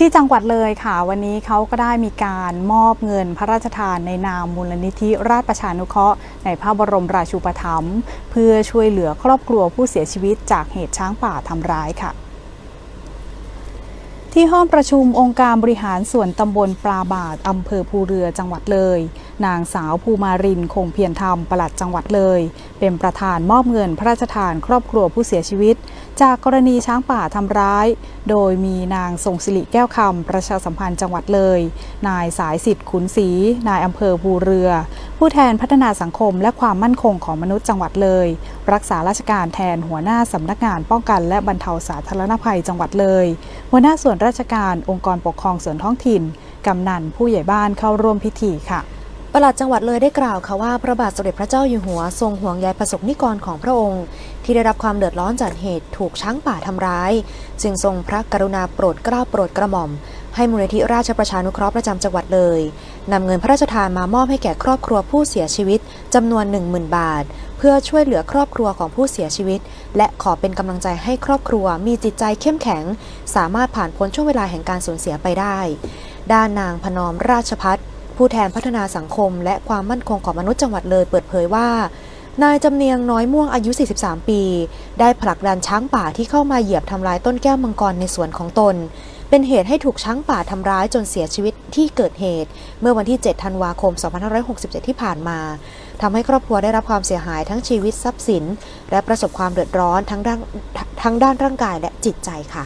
ที่จังหวัดเลยค่ะ วันนี้เขาก็ได้มีการมอบเงินพระราชทานในนามมูลนิธิราชประชานุเคราะห์ในพระบรมราชูปถัมภ์เพื่อช่วยเหลือครอบครัวผู้เสียชีวิตจากเหตุช้างป่าทำร้ายค่ะที่ห้องประชุมองค์การบริหารส่วนตำบลปลาบาดอำเภอภูเรือจังหวัดเลย นางสาวภูมารินคงเพียรธรรมปลัดจังหวัดเลย เป็นประธานมอบเงินพระราชทานครอบครัวผู้เสียชีวิต จากกรณีช้างป่าทำร้าย โดยมีนางทรงศิริแก้วคำประชาสัมพันธ์จังหวัดเลย นายสายสิทธิ์ขุนศรีนายอำเภอภูเรือ ผู้แทนพัฒนาสังคมและความมั่นคงของมนุษย์จังหวัดเลย รักษาราชการแทนหัวหน้าสำนักงานป้องกัน และบรรเทาสาธารณภัยจังหวัดเลย หัวหน้าส่วนราชการองค์กรปกครองส่วนท้องถิ่นกำนันผู้ใหญ่บ้านเข้าร่วมพิธีค่ะ ปลัดจังหวัดเลยได้กล่าวค่ะว่าพระบาทสมเด็จพระเจ้าอยู่หัวทรงห่วงใยประสบนิกรของพระองค์ ที่ได้รับความเดือดร้อนจากเหตุถูกช้างป่าทำร้าย จึงทรงพระกรุณาโปรดเกล้าโปรดกระหม่อม ให้มูลนิธิราชประชานุเคราะห์ประจำจังหวัดเลยนำเงินพระราชทานมามอบให้แก่ครอบครัวผู้เสียชีวิตจำนวน 10,000 บาท เพื่อช่วยเหลือครอบครัวของผู้เสียชีวิต และขอเป็นกำลังใจให้ครอบครัวมีจิตใจเข้มแข็ง สามารถผ่านพ้นช่วงเวลาแห่งการสูญเสียไปได้ ด้านนางพนอมราชพัฒน์ ผู้แทนพัฒนาสังคม และความมั่นคงของมนุษย์จังหวัดเลยเปิดเผยว่า นายจำเนียงน้อยม่วงอายุ 43 ปี ได้ผลักดันช้างป่าที่เข้ามาเหยียบทำลายต้นแก้วมังกรในสวนของตน เป็นเหตุให้ถูกช้างป่าทำร้ายจนเสียชีวิตที่เกิดเหตุ เมื่อวันที่ 7 ธันวาคม 2567 ที่ผ่านมาทำให้ครอบครัวได้รับความเสียหายทั้งชีวิตทรัพย์สิน และประสบความเดือดร้อนทั้งด้านทั้งด้านร่างกายและจิตใจค่ะ